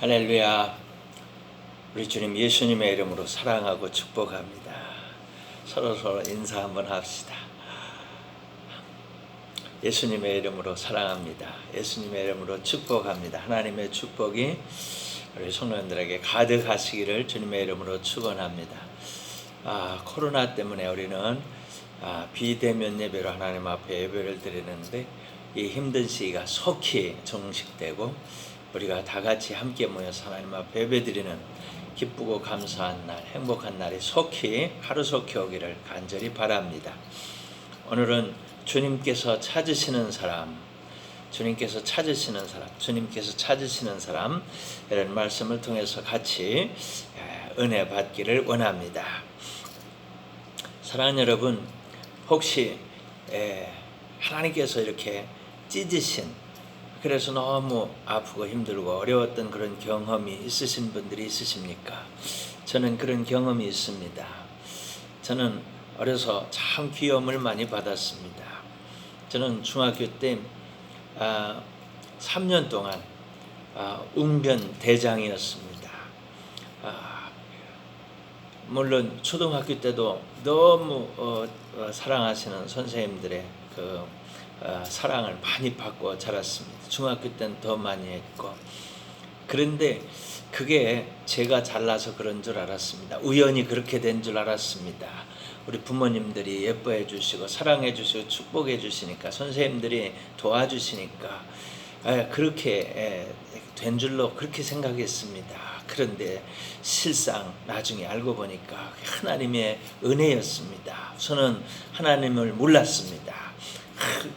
할렐루야. 우리 주님 예수님의 이름으로 사랑하고 축복합니다. 서로 서로 인사 한번 합시다. 예수님의 이름으로 사랑합니다. 예수님의 이름으로 축복합니다. 하나님의 축복이 우리 성도님들에게 가득하시기를 주님의 이름으로 축원합니다. 아, 코로나 때문에 우리는 아, 비대면 예배로 하나님 앞에 예배를 드리는데 이 힘든 시기가 속히 종식되고 우리가 다 같이 함께 모여서 하나님 앞에 예배드리는 기쁘고 감사한 날, 행복한 날이 속히 하루속히 오기를 간절히 바랍니다. 오늘은 주님께서 찾으시는 사람, 주님께서 찾으시는 사람, 주님께서 찾으시는 사람 이런 말씀을 통해서 같이 은혜 받기를 원합니다. 사랑하는 여러분, 혹시 하나님께서 이렇게 찢으신 그래서 너무 아프고 힘들고 어려웠던 그런 경험이 있으신 분들이 있으십니까? 저는 그런 경험이 있습니다. 저는 어려서 참 귀염을 많이 받았습니다. 저는 중학교 때 아, 3년 동안 아, 웅변 대장이었습니다. 아, 물론 초등학교 때도 너무 어, 어, 사랑하시는 선생님들의 그 어, 사랑을 많이 받고 자랐습니다. 중학교 때는 더 많이 했고 그런데 그게 제가 잘나서 그런 줄 알았습니다. 우연히 그렇게 된 줄 알았습니다. 우리 부모님들이 예뻐해 주시고 사랑해 주시고 축복해 주시니까 선생님들이 도와주시니까 그렇게 된 줄로 그렇게 생각했습니다. 그런데 실상 나중에 알고 보니까 하나님의 은혜였습니다. 저는 하나님을 몰랐습니다.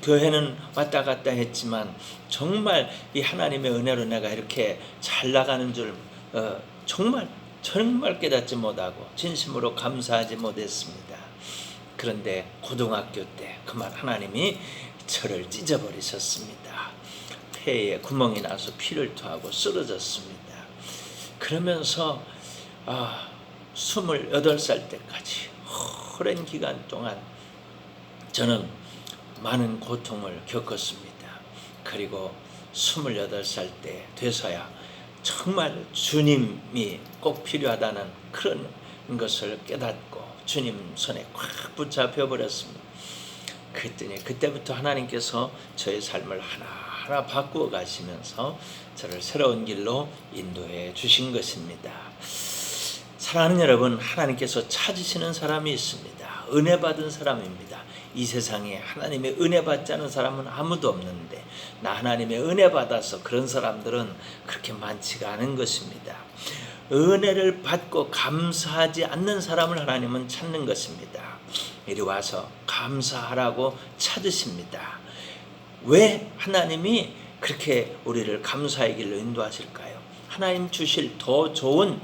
교회는 왔다 갔다 했지만 정말 이 하나님의 은혜로 내가 이렇게 잘 나가는 줄 어, 정말 정말 깨닫지 못하고 진심으로 감사하지 못했습니다. 그런데 고등학교 때 그만 하나님이 저를 찢어버리셨습니다. 폐에 구멍이 나서 피를 토하고 쓰러졌습니다. 그러면서 아, 28살 때까지 오랜 기간 동안 저는 많은 고통을 겪었습니다. 그리고 28살 때 돼서야 정말 주님이 꼭 필요하다는 그런 것을 깨닫고 주님 손에 꽉 붙잡혀 버렸습니다. 그랬더니 그때부터 하나님께서 저의 삶을 하나하나 바꾸어 가시면서 저를 새로운 길로 인도해 주신 것입니다. 사랑하는 여러분, 하나님께서 찾으시는 사람이 있습니다. 은혜 받은 사람입니다. 이 세상에 하나님의 은혜 받지 않은 사람은 아무도 없는데 나 하나님의 은혜 받아서 그런 사람들은 그렇게 많지가 않은 것입니다. 은혜를 받고 감사하지 않는 사람을 하나님은 찾는 것입니다. 이리 와서 감사하라고 찾으십니다. 왜 하나님이 그렇게 우리를 감사의 길로 인도하실까요? 하나님 주실 더 좋은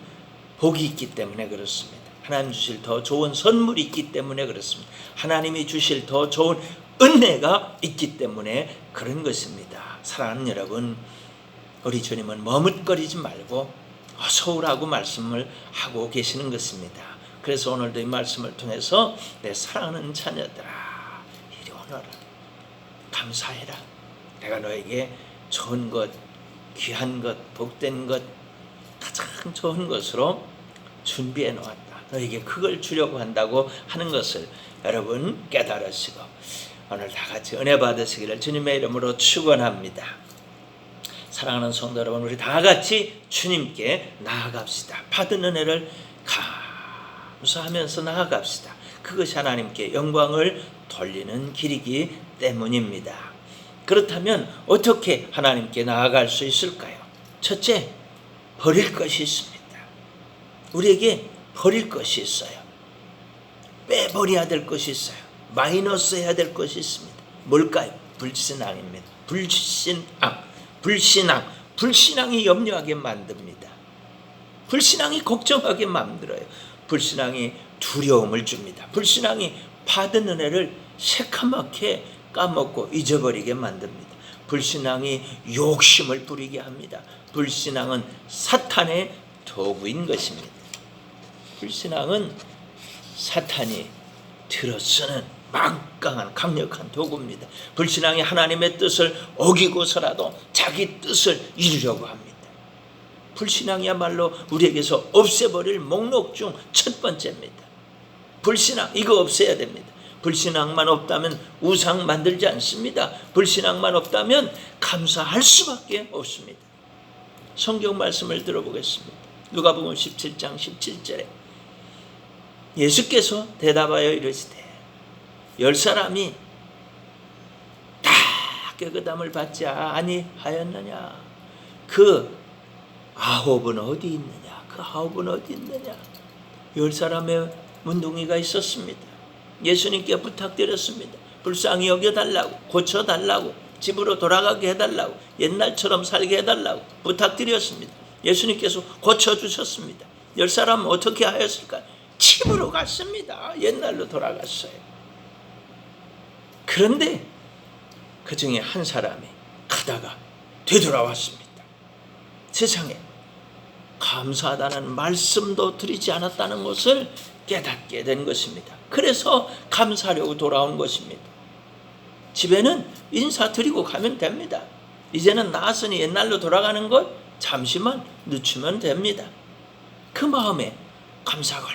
복이 있기 때문에 그렇습니다. 하나님 주실 더 좋은 선물이 있기 때문에 그렇습니다. 하나님이 주실 더 좋은 은혜가 있기 때문에 그런 것입니다. 사랑하는 여러분, 우리 주님은 머뭇거리지 말고 어서 오라고 말씀을 하고 계시는 것입니다. 그래서 오늘도 이 말씀을 통해서 내 사랑하는 자녀들아, 이리 오너라. 감사해라. 내가 너에게 좋은 것, 귀한 것, 복된 것, 가장 좋은 것으로 준비해 놓았다. 너에게 그걸 주려고 한다고 하는 것을 여러분 깨달으시고 오늘 다 같이 은혜 받으시기를 주님의 이름으로 축원합니다. 사랑하는 성도 여러분, 우리 다 같이 주님께 나아갑시다. 받은 은혜를 감사하면서 나아갑시다. 그것이 하나님께 영광을 돌리는 길이기 때문입니다. 그렇다면 어떻게 하나님께 나아갈 수 있을까요? 첫째, 버릴 것이 있습니다. 우리에게 버릴 것이 있어요. 빼버려야 될 것이 있어요. 마이너스 해야 될 것이 있습니다. 뭘까요? 불신앙입니다. 불신앙, 불신앙, 불신앙이 염려하게 만듭니다. 불신앙이 걱정하게 만들어요. 불신앙이 두려움을 줍니다. 불신앙이 받은 은혜를 새카맣게 까먹고 잊어버리게 만듭니다. 불신앙이 욕심을 부리게 합니다. 불신앙은 사탄의 도구인 것입니다. 불신앙은 사탄이 들어쓰는 막강한 강력한 도구입니다. 불신앙이 하나님의 뜻을 어기고서라도 자기 뜻을 이루려고 합니다. 불신앙이야말로 우리에게서 없애버릴 목록 중 첫 번째입니다. 불신앙 이거 없애야 됩니다. 불신앙만 없다면 우상 만들지 않습니다. 불신앙만 없다면 감사할 수밖에 없습니다. 성경 말씀을 들어보겠습니다. 누가복음 17장 17절에 예수께서 대답하여 이르시되 열 사람이 다 깨끗함을 받지 아니하였느냐? 그 아홉은 어디 있느냐? 그 아홉은 어디 있느냐? 열 사람의 문둥이가 있었습니다. 예수님께 부탁드렸습니다. 불쌍히 여겨달라고 고쳐달라고 집으로 돌아가게 해달라고 옛날처럼 살게 해달라고 부탁드렸습니다. 예수님께서 고쳐주셨습니다. 열 사람은 어떻게 하였을까 집으로 갔습니다 옛날로 돌아갔어요 그런데 그 중에 한 사람이 가다가 되돌아왔습니다. 세상에 감사하다는 말씀도 드리지 않았다는 것을 깨닫게 된 것입니다. 그래서 감사하려고 돌아온 것입니다. 집에는 인사드리고 가면 됩니다. 이제는 나았으니 옛날로 돌아가는 것 잠시만 늦추면 됩니다. 그 마음에 감사가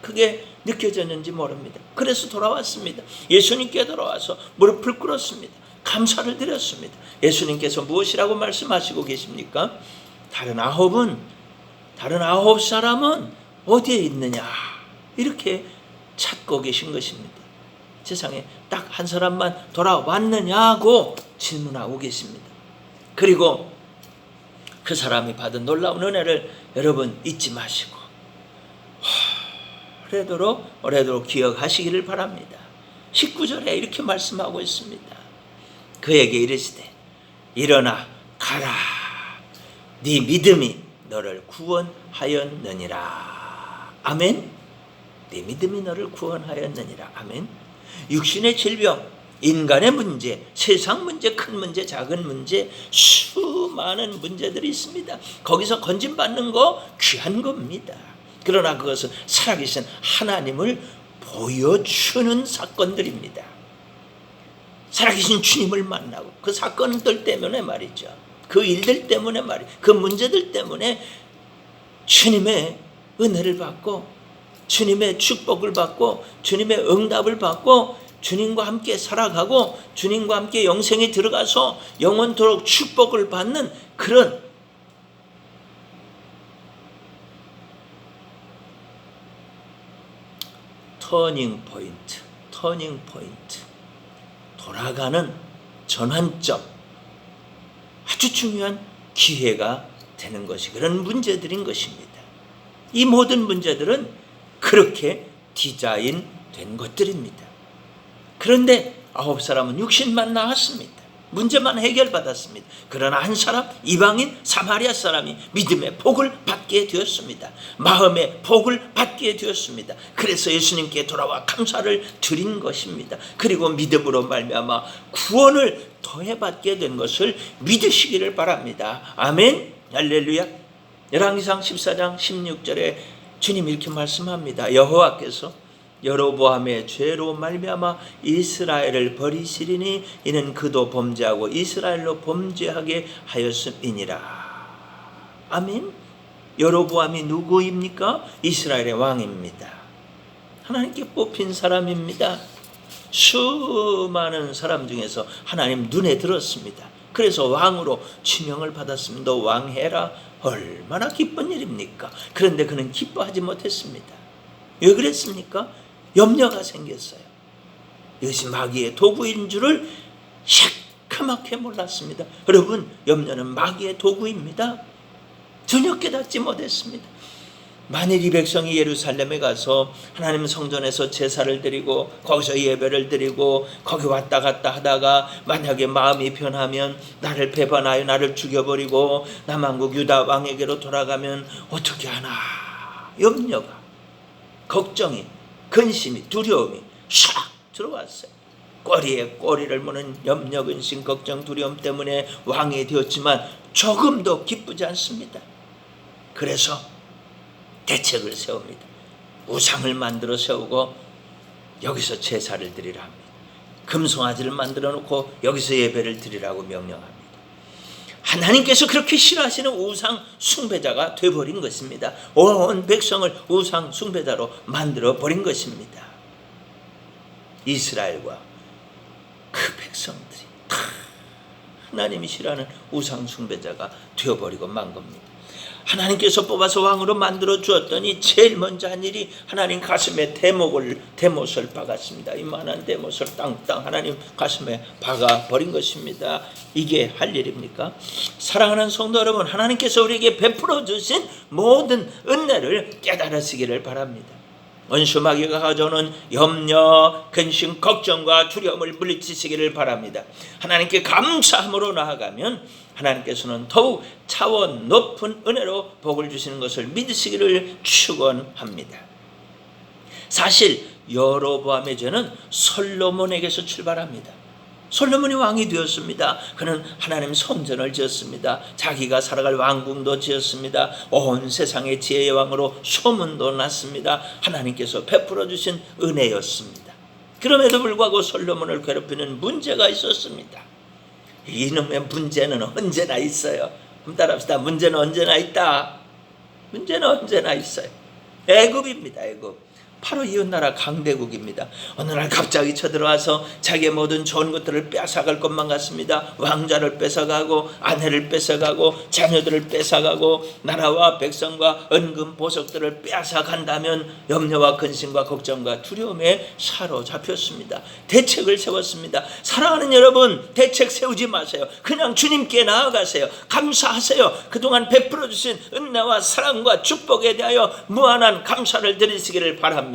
그게 느껴졌는지 모릅니다. 그래서 돌아왔습니다. 예수님께 돌아와서 무릎을 꿇었습니다. 감사를 드렸습니다. 예수님께서 무엇이라고 말씀하시고 계십니까? 다른 아홉은 다른 아홉 사람은 어디에 있느냐 이렇게 찾고 계신 것입니다. 세상에 딱 한 사람만 돌아왔느냐고 질문하고 계십니다. 그리고 그 사람이 받은 놀라운 은혜를 여러분 잊지 마시고 오래도록 오래도록 기억하시기를 바랍니다. 19절에 이렇게 말씀하고 있습니다. 그에게 이르시되 일어나 가라 네 믿음이 너를 구원하였느니라 아멘 네 믿음이 너를 구원하였느니라 아멘 육신의 질병 인간의 문제, 세상 문제, 큰 문제, 작은 문제, 수많은 문제들이 있습니다. 거기서 건진받는 거 귀한 겁니다. 그러나 그것은 살아계신 하나님을 보여주는 사건들입니다. 살아계신 주님을 만나고 그 사건들 때문에 말이죠. 그 일들 때문에 말이, 그 문제들 때문에 주님의 은혜를 받고 주님의 축복을 받고 주님의 응답을 받고 주님과 함께 살아가고 주님과 함께 영생에 들어가서 영원토록 축복을 받는 그런 터닝 포인트, 터닝 포인트. 돌아가는 전환점. 아주 중요한 기회가 되는 것이 그런 문제들인 것입니다. 이 모든 문제들은 그렇게 디자인 된 것들입니다. 그런데 아홉 사람은 육신만 나왔습니다. 문제만 해결받았습니다. 그러나 한 사람 이방인 사마리아 사람이 믿음의 복을 받게 되었습니다. 마음의 복을 받게 되었습니다. 그래서 예수님께 돌아와 감사를 드린 것입니다. 그리고 믿음으로 말미암아 구원을 더해 받게 된 것을 믿으시기를 바랍니다. 아멘. 할렐루야. 열왕기상 14장 16절에 주님 이렇게 말씀합니다. 여호와께서 여로보암의 죄로 말미암아 이스라엘을 버리시리니 이는 그도 범죄하고 이스라엘로 범죄하게 하였음이니라. 아멘. 여로보암이 누구입니까? 이스라엘의 왕입니다. 하나님께 뽑힌 사람입니다. 수많은 사람 중에서 하나님 눈에 들었습니다. 그래서 왕으로 지명을 받았습니다. 너 왕해라. 얼마나 기쁜 일입니까? 그런데 그는 기뻐하지 못했습니다. 왜 그랬습니까? 염려가 생겼어요. 이것이 마귀의 도구인 줄을 시커멓게 몰랐습니다. 여러분, 염려는 마귀의 도구입니다. 전혀 깨닫지 못했습니다. 만일 이 백성이 예루살렘에 가서 하나님 성전에서 제사를 드리고 거기서 예배를 드리고 거기 왔다 갔다 하다가 만약에 마음이 변하면 나를 배반하여 나를 죽여버리고 남한국 유다 왕에게로 돌아가면 어떻게 하나 염려가 걱정이 근심이 두려움이 샥 들어왔어요. 꼬리에 꼬리를 무는 염려 근심 걱정 두려움 때문에 왕이 되었지만 조금도 기쁘지 않습니다. 그래서 대책을 세웁니다. 우상을 만들어 세우고 여기서 제사를 드리라 합니다. 금송아지를 만들어 놓고 여기서 예배를 드리라고 명령합니다. 하나님께서 그렇게 싫어하시는 우상 숭배자가 되어버린 것입니다. 온 백성을 우상 숭배자로 만들어 버린 것입니다. 이스라엘과 그 백성들이 다 하나님이 싫어하는 우상 숭배자가 되어버리고 만 겁니다. 하나님께서 뽑아서 왕으로 만들어 주었더니 제일 먼저 한 일이 하나님 가슴에 대목을 대못을 박았습니다. 이만한 대못을 땅땅 하나님 가슴에 박아 버린 것입니다. 이게 할 일입니까? 사랑하는 성도 여러분, 하나님께서 우리에게 베풀어 주신 모든 은혜를 깨달으시기를 바랍니다. 원수마귀가 가져오는 염려, 근심, 걱정과 두려움을 물리치시기를 바랍니다. 하나님께 감사함으로 나아가면 하나님께서는 더욱 차원 높은 은혜로 복을 주시는 것을 믿으시기를 축원합니다. 사실 여로보암의 죄는 솔로몬에게서 출발합니다. 솔로몬이 왕이 되었습니다. 그는 하나님 성전을 지었습니다. 자기가 살아갈 왕궁도 지었습니다. 온 세상의 지혜의 왕으로 소문도 났습니다. 하나님께서 베풀어 주신 은혜였습니다. 그럼에도 불구하고 솔로몬을 괴롭히는 문제가 있었습니다. 이놈의 문제는 언제나 있어요. 한번 따라합시다. 문제는 언제나 있다. 문제는 언제나 있어요. 애굽입니다. 애굽. 바로 이웃나라 강대국입니다. 어느 날 갑자기 쳐들어와서 자기의 모든 좋은 것들을 뺏어갈 것만 같습니다. 왕자를 뺏어가고 아내를 뺏어가고 자녀들을 뺏어가고 나라와 백성과 은금 보석들을 뺏어간다면 염려와 근심과 걱정과 두려움에 사로잡혔습니다. 대책을 세웠습니다. 사랑하는 여러분 대책 세우지 마세요. 그냥 주님께 나아가세요. 감사하세요. 그동안 베풀어 주신 은혜와 사랑과 축복에 대하여 무한한 감사를 드리시기를 바랍니다.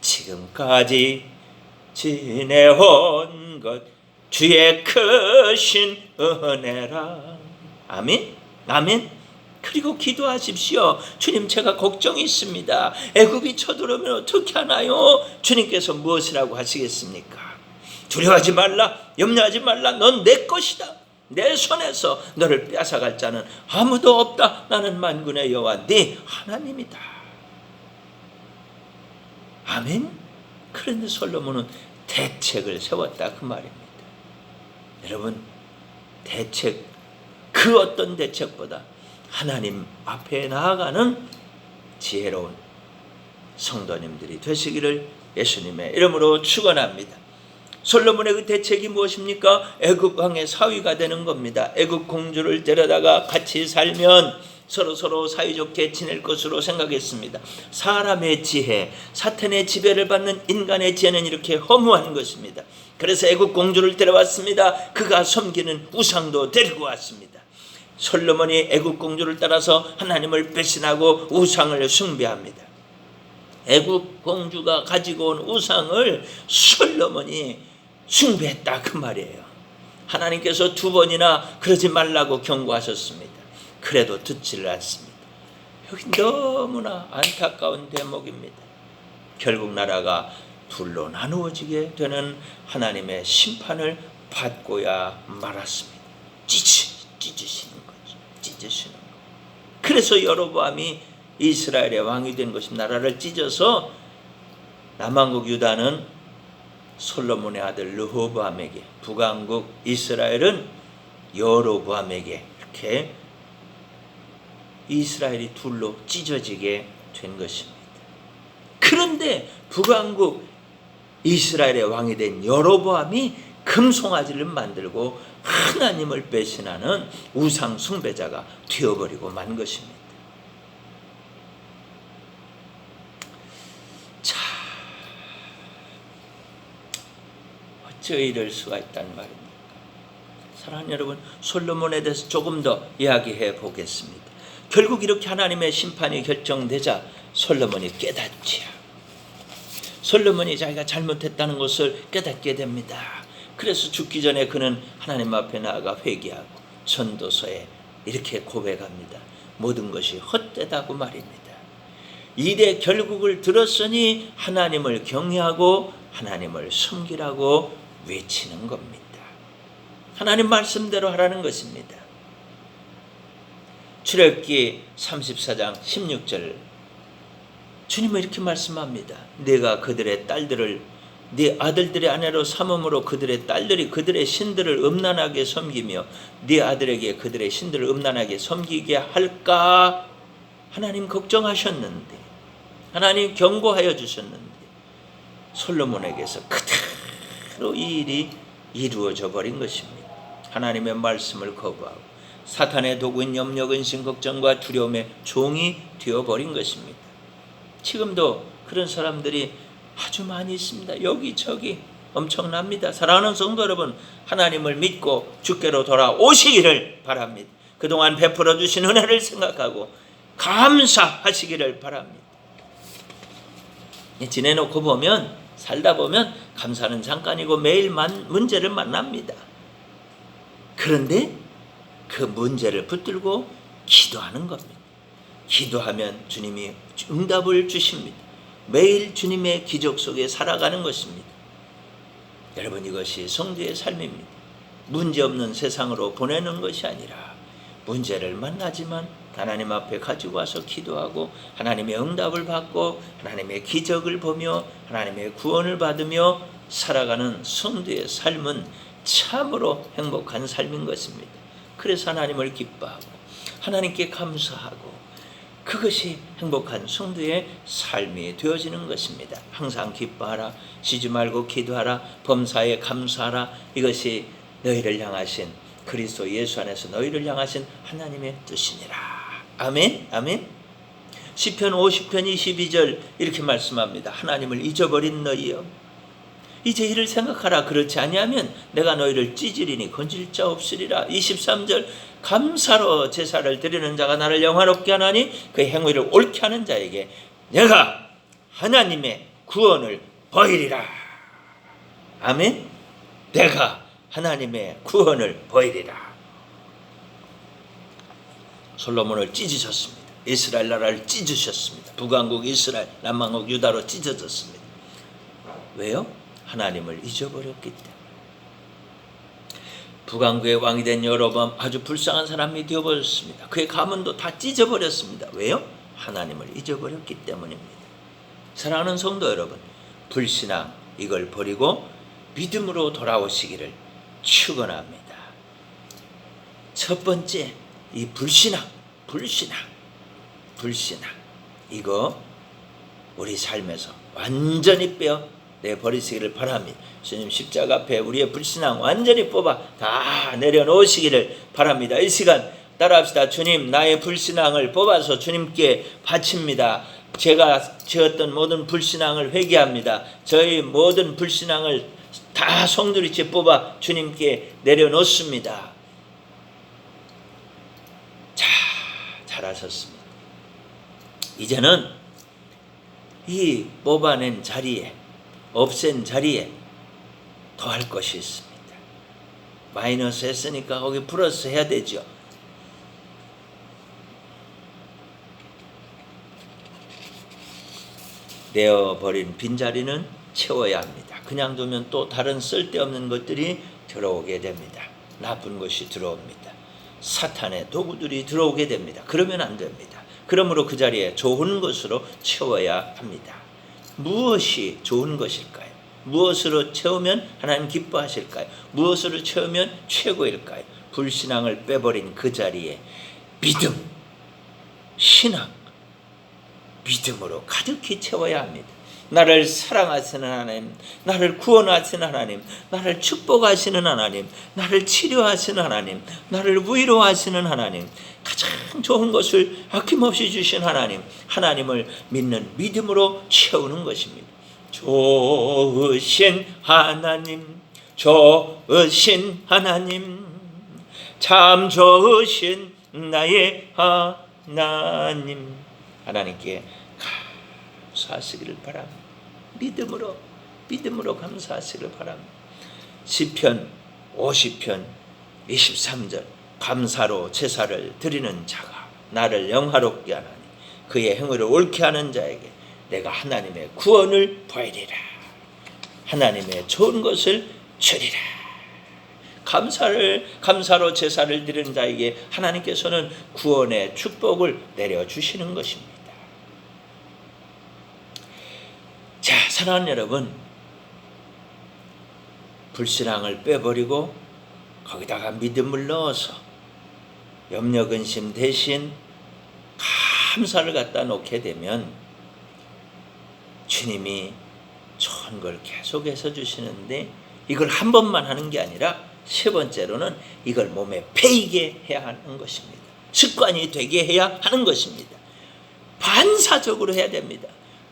지금까지 지내온 것 주의 크신 은혜라. 아멘. 아멘. 그리고 기도하십시오. 주님 제가 걱정이 있습니다. 애굽이 쳐들어오면 어떻게 하나요? 주님께서 무엇이라고 하시겠습니까? 두려워하지 말라. 염려하지 말라. 넌 내 것이다. 내 손에서 너를 뺏어갈 자는 아무도 없다. 나는 만군의 여호와 네 하나님이다. 아멘. 그런데 솔로몬은 대책을 세웠다 그 말입니다. 여러분 대책 그 어떤 대책보다 하나님 앞에 나아가는 지혜로운 성도님들이 되시기를 예수님의 이름으로 축원합니다. 솔로몬의 그 대책이 무엇입니까? 애굽 왕의 사위가 되는 겁니다. 애굽 공주를 데려다가 같이 살면 서로 서로 사이좋게 지낼 것으로 생각했습니다. 사람의 지혜, 사탄의 지배를 받는 인간의 지혜는 이렇게 허무한 것입니다. 그래서 애국 공주를 데려왔습니다. 그가 섬기는 우상도 데리고 왔습니다. 솔로몬이 애국 공주를 따라서 하나님을 배신하고 우상을 숭배합니다. 애국 공주가 가지고 온 우상을 솔로몬이 숭배했다 그 말이에요. 하나님께서 두 번이나 그러지 말라고 경고하셨습니다. 그래도 듣지를 않습니다. 여기 너무나 안타까운 대목입니다. 결국 나라가 둘로 나누어지게 되는 하나님의 심판을 받고야 말았습니다. 찢으, 찢으시는 거죠. 찢으시는 거. 그래서 여로보암이 이스라엘의 왕이 된 것이 나라를 찢어서 남왕국 유다는 솔로몬의 아들 르호보암에게 북왕국 이스라엘은 여로보암에게 이렇게 이스라엘이 둘로 찢어지게 된 것입니다. 그런데 북왕국 이스라엘의 왕이 된 여로보암이 금송아지를 만들고 하나님을 배신하는 우상 숭배자가 되어버리고 만 것입니다. 자, 어찌 이럴 수가 있단 말입니까? 사랑하는 여러분, 솔로몬에 대해서 조금 더 이야기해 보겠습니다. 결국 이렇게 하나님의 심판이 결정되자 솔로몬이 깨닫지요. 솔로몬이 자기가 잘못했다는 것을 깨닫게 됩니다. 그래서 죽기 전에 그는 하나님 앞에 나아가 회개하고 전도서에 이렇게 고백합니다. 모든 것이 헛되다고 말입니다. 이대 결국을 들었으니 하나님을 경외하고 하나님을 섬기라고 외치는 겁니다. 하나님 말씀대로 하라는 것입니다. 출애굽기 34장 16절 주님은 이렇게 말씀합니다. 내가 그들의 딸들을 네 아들들의 아내로 삼음으로 그들의 딸들이 그들의 신들을 음란하게 섬기며 네 아들에게 그들의 신들을 음란하게 섬기게 할까 하나님 걱정하셨는데 하나님 경고하여 주셨는데 솔로몬에게서 그대로 이 일이 이루어져 버린 것입니다. 하나님의 말씀을 거부하고 사탄의 도구인 염려, 근심, 걱정과 두려움의 종이 되어버린 것입니다. 지금도 그런 사람들이 아주 많이 있습니다. 여기저기 엄청납니다. 사랑하는 성도 여러분, 하나님을 믿고 주께로 돌아오시기를 바랍니다. 그동안 베풀어 주신 은혜를 생각하고 감사하시기를 바랍니다. 지내놓고 보면 살다 보면 감사는 잠깐이고 매일 만, 문제를 만납니다. 그런데 그 문제를 붙들고 기도하는 겁니다. 기도하면 주님이 응답을 주십니다. 매일 주님의 기적 속에 살아가는 것입니다. 여러분 이것이 성도의 삶입니다. 문제 없는 세상으로 보내는 것이 아니라 문제를 만나지만 하나님 앞에 가지고 와서 기도하고 하나님의 응답을 받고 하나님의 기적을 보며 하나님의 구원을 받으며 살아가는 성도의 삶은 참으로 행복한 삶인 것입니다. 그래서 하나님을 기뻐하고 하나님께 감사하고 그것이 행복한 성도의 삶이 되어지는 것입니다. 항상 기뻐하라, 쉬지 말고 기도하라, 범사에 감사하라. 이것이 너희를 향하신 그리스도 예수 안에서 너희를 향하신 하나님의 뜻이니라. 아멘. 아멘. 시편 50편 22절 이렇게 말씀합니다. 하나님을 잊어버린 너희여 이제 이를 생각하라. 그렇지 아니하면 내가 너희를 찌질이니 건질 자 없으리라. 23절 감사로 제사를 드리는 자가 나를 영화롭게 하나니 그 행위를 옳게 하는 자에게 내가 하나님의 구원을 보이리라. 아멘. 내가 하나님의 구원을 보이리라. 솔로몬을 찢으셨습니다. 이스라엘 나라를 찢으셨습니다. 북왕국 이스라엘 남왕국 유다로 찢어졌습니다. 왜요? 하나님을 잊어버렸기 때문에 북왕국의 왕이 된 여로밤 아주 불쌍한 사람이 되어버렸습니다. 그의 가문도 다 찢어버렸습니다. 왜요? 하나님을 잊어버렸기 때문입니다. 사랑하는 성도 여러분, 불신앙 이걸 버리고 믿음으로 돌아오시기를 축원합니다. 첫 번째 이 불신앙, 불신앙, 불신앙 이거 우리 삶에서 완전히 빼어 내 버리시기를 바랍니다. 주님 십자가 앞에 우리의 불신앙 완전히 뽑아 다 내려놓으시기를 바랍니다. 이 시간 따라합시다. 주님 나의 불신앙을 뽑아서 주님께 바칩니다. 제가 지었던 모든 불신앙을 회개합니다. 저희 모든 불신앙을 다 성도리째 뽑아 주님께 내려놓습니다. 자, 잘하셨습니다. 이제는 이 뽑아낸 자리에 없앤 자리에 더할 것이 있습니다. 마이너스 했으니까 거기 플러스 해야 되죠. 내어버린 빈자리는 채워야 합니다. 그냥 두면 또 다른 쓸데없는 것들이 들어오게 됩니다. 나쁜 것이 들어옵니다. 사탄의 도구들이 들어오게 됩니다. 그러면 안 됩니다. 그러므로 그 자리에 좋은 것으로 채워야 합니다. 무엇이 좋은 것일까요? 무엇으로 채우면 하나님 기뻐하실까요? 무엇으로 채우면 최고일까요? 불신앙을 빼버린 그 자리에 믿음, 신앙, 믿음으로 가득히 채워야 합니다. 나를 사랑하시는 하나님, 나를 구원하시는 하나님, 나를 축복하시는 하나님, 나를 치료하시는 하나님, 나를 위로하시는 하나님, 가장 좋은 것을 아낌없이 주신 하나님, 하나님을 믿는 믿음으로 채우는 것입니다. 좋으신 하나님, 좋으신 하나님, 참 좋으신 나의 하나님, 하나님께 감사하시기를 바랍니다. 믿음으로 믿음으로 감사하시기를 바랍니다. 시편 50편 23절 감사로 제사를 드리는 자가 나를 영화롭게 하나니 그의 행위를 옳게 하는 자에게 내가 하나님의 구원을 보이리라. 하나님의 좋은 것을 주리라. 감사를 감사로 제사를 드리는 자에게 하나님께서는 구원의 축복을 내려 주시는 것입니다. 자, 사랑하는 여러분, 불신앙을 빼버리고 거기다가 믿음을 넣어서 염려 근심 대신 감사를 갖다 놓게 되면 주님이 좋은 걸 계속해서 주시는데 이걸 한 번만 하는 게 아니라 세 번째로는 이걸 몸에 배이게 해야 하는 것입니다. 습관이 되게 해야 하는 것입니다. 반사적으로 해야 됩니다.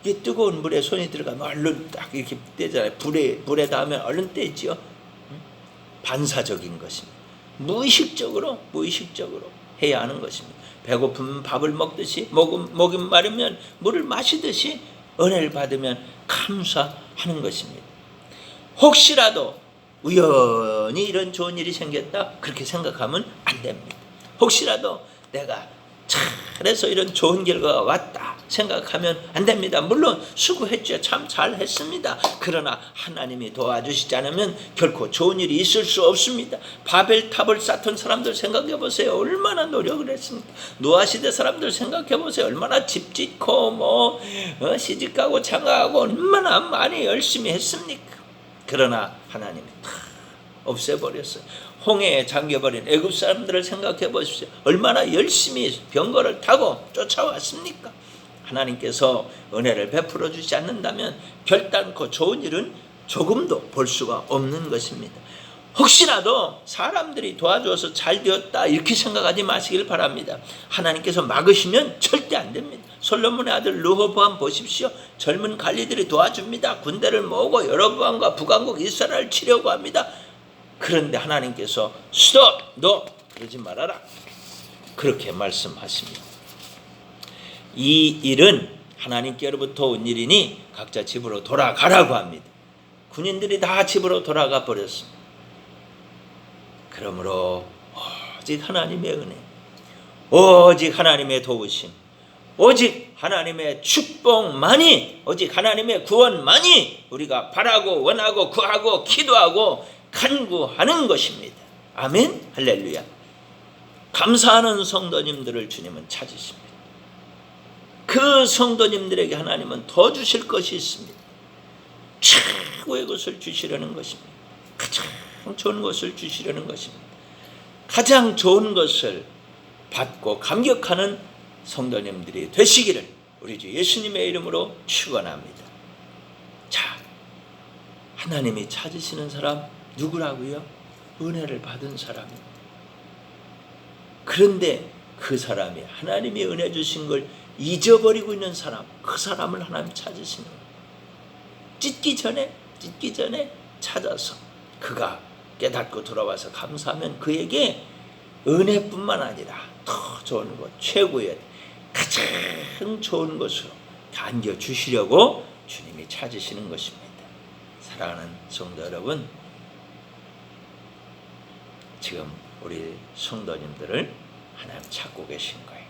이 뜨거운 물에 손이 들어가면 얼른 딱 이렇게 떼잖아요. 불에 불에 닿으면 얼른 떼지요. 응? 반사적인 것입니다. 무의식적으로 무의식적으로 해야 하는 것입니다. 배고프면 밥을 먹듯이 목은 목이 마르면 물을 마시듯이 은혜를 받으면 감사하는 것입니다. 혹시라도 우연히 이런 좋은 일이 생겼다 그렇게 생각하면 안 됩니다. 혹시라도 내가 잘해서 이런 좋은 결과가 왔다 생각하면 안 됩니다. 물론 수고했죠. 참 잘했습니다. 그러나 하나님이 도와주시지 않으면 결코 좋은 일이 있을 수 없습니다. 바벨탑을 쌓던 사람들 생각해 보세요. 얼마나 노력을 했습니까? 노아 시대 사람들 생각해 보세요. 얼마나 집 짓고 뭐 어, 시집 가고 장가가고 얼마나 많이 열심히 했습니까? 그러나 하나님이 다 없애버렸어요. 홍해에 잠겨버린 애굽 사람들을 생각해 보십시오. 얼마나 열심히 병거를 타고 쫓아왔습니까? 하나님께서 은혜를 베풀어 주지 않는다면 결단코 좋은 일은 조금도 볼 수가 없는 것입니다. 혹시라도 사람들이 도와줘서 잘 되었다 이렇게 생각하지 마시길 바랍니다. 하나님께서 막으시면 절대 안 됩니다. 솔로몬의 아들 르호보암 보십시오. 젊은 관리들이 도와줍니다. 군대를 모으고 여로보암과 북왕국 이스라엘을 치려고 합니다. 그런데 하나님께서 스톱! 너 그러지 말아라. 그렇게 말씀하십니다. 이 일은 하나님께로부터 온 일이니 각자 집으로 돌아가라고 합니다. 군인들이 다 집으로 돌아가 버렸습니다. 그러므로 오직 하나님의 은혜, 오직 하나님의 도우심, 오직 하나님의 축복만이, 오직 하나님의 구원만이 우리가 바라고 원하고 구하고 기도하고 간구하는 것입니다. 아멘. 할렐루야. 감사하는 성도님들을 주님은 찾으십니다. 그 성도님들에게 하나님은 더 주실 것이 있습니다. 최고의 것을 주시려는 것입니다. 가장 좋은 것을 주시려는 것입니다. 가장 좋은 것을 받고 감격하는 성도님들이 되시기를 우리 주 예수님의 이름으로 축원합니다. 자, 하나님이 찾으시는 사람 누구라고요? 은혜를 받은 사람입니다. 그런데 그 사람이 하나님이 은혜 주신 걸 잊어버리고 있는 사람, 그 사람을 하나님 찾으시는. 찢기 전에, 찢기 전에 찾아서 그가 깨닫고 돌아와서 감사하면 그에게 은혜뿐만 아니라 더 좋은 것, 최고의 가장 좋은 것으로 안겨 주시려고 주님이 찾으시는 것입니다. 사랑하는 성도 여러분, 지금 우리 성도님들을 하나님 찾고 계신 거예요.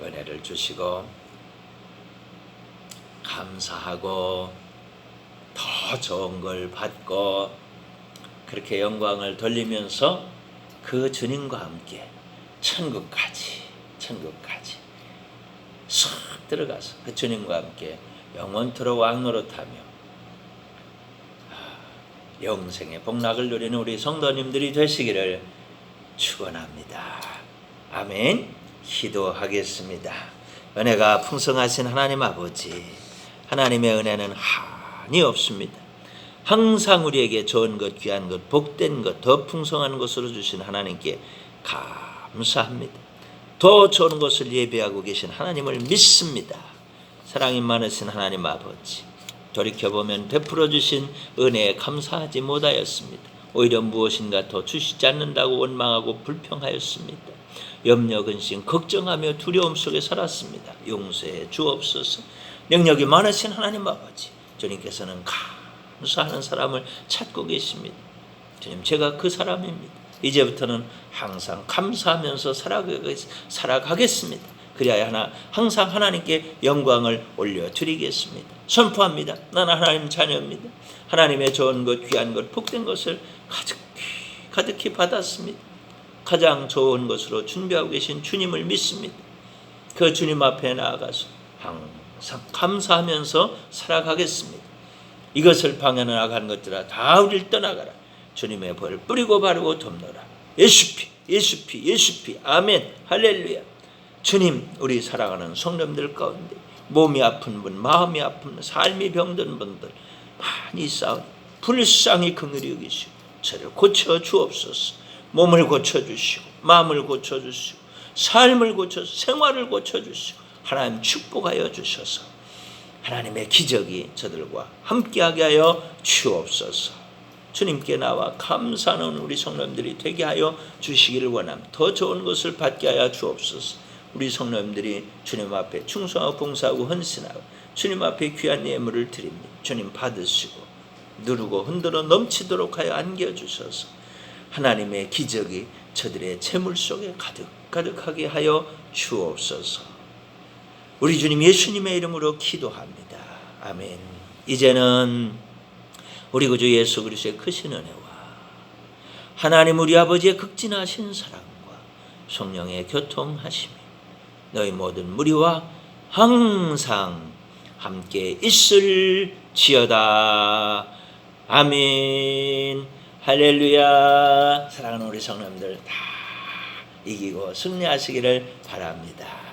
은혜를 주시고 감사하고 더 좋은 걸 받고 그렇게 영광을 돌리면서 그 주님과 함께 천국까지 천국까지 쏙 들어가서 그 주님과 함께 영원토록 왕노릇하며 아, 영생의 복락을 누리는 우리 성도님들이 되시기를 축원합니다. 아멘. 기도하겠습니다. 은혜가 풍성하신 하나님 아버지, 하나님의 은혜는 한이 없습니다. 항상 우리에게 좋은 것, 귀한 것, 복된 것, 더 풍성한 것으로 주신 하나님께 감사합니다. 더 좋은 것을 예배하고 계신 하나님을 믿습니다. 사랑이 많으신 하나님 아버지, 돌이켜보면 베풀어 주신 은혜에 감사하지 못하였습니다. 오히려 무엇인가 더 주시지 않는다고 원망하고 불평하였습니다. 염려, 근심, 걱정하며 두려움 속에 살았습니다. 용서해 주옵소서. 능력이 많으신 하나님 아버지, 주님께서는 감사하는 사람을 찾고 계십니다. 주님, 제가 그 사람입니다. 이제부터는 항상 감사하면서 살아가겠습니다. 그래야 하나 항상 하나님께 영광을 올려드리겠습니다. 선포합니다. 나는 하나님 자녀입니다. 하나님의 좋은 것, 귀한 것, 복된 것을 가득히, 가득히 받았습니다. 가장 좋은 것으로 준비하고 계신 주님을 믿습니다. 그 주님 앞에 나아가서 항상 감사하면서 살아가겠습니다. 이것을 방해 나가는 것들아 다 우리를 떠나가라. 주님의 벌 뿌리고 바르고 돕노라. 예수피, 예수피, 예수피. 아멘. 할렐루야. 주님, 우리 살아가는 성도들 가운데 몸이 아픈 분, 마음이 아픈 분, 삶이 병든 분들 많이 싸우니 불쌍히 긍휼히 여기시고 저를 고쳐 주옵소서. 몸을 고쳐 주시고 마음을 고쳐 주시고 삶을 고쳐 생활을 고쳐 주시고 하나님 축복하여 주셔서 하나님의 기적이 저들과 함께하게 하여 주옵소서. 주님께 나와 감사하는 우리 성도님들이 되게 하여 주시기를 원합니다. 더 좋은 것을 받게 하여 주옵소서. 우리 성도님들이 주님 앞에 충성하고 봉사하고 헌신하고 주님 앞에 귀한 예물을 드립니다. 주님 받으시고 누르고 흔들어 넘치도록 하여 안겨 주셔서 하나님의 기적이 저들의 재물 속에 가득 가득하게 하여 주옵소서. 우리 주님 예수님의 이름으로 기도합니다. 아멘. 이제는 우리 구주 예수 그리스도의 크신 은혜와 하나님 우리 아버지의 극진하신 사랑과 성령의 교통하심이 너희 모든 무리와 항상 함께 있을지어다. 아멘. 할렐루야. 사랑하는 우리 성도님들 다 이기고 승리하시기를 바랍니다.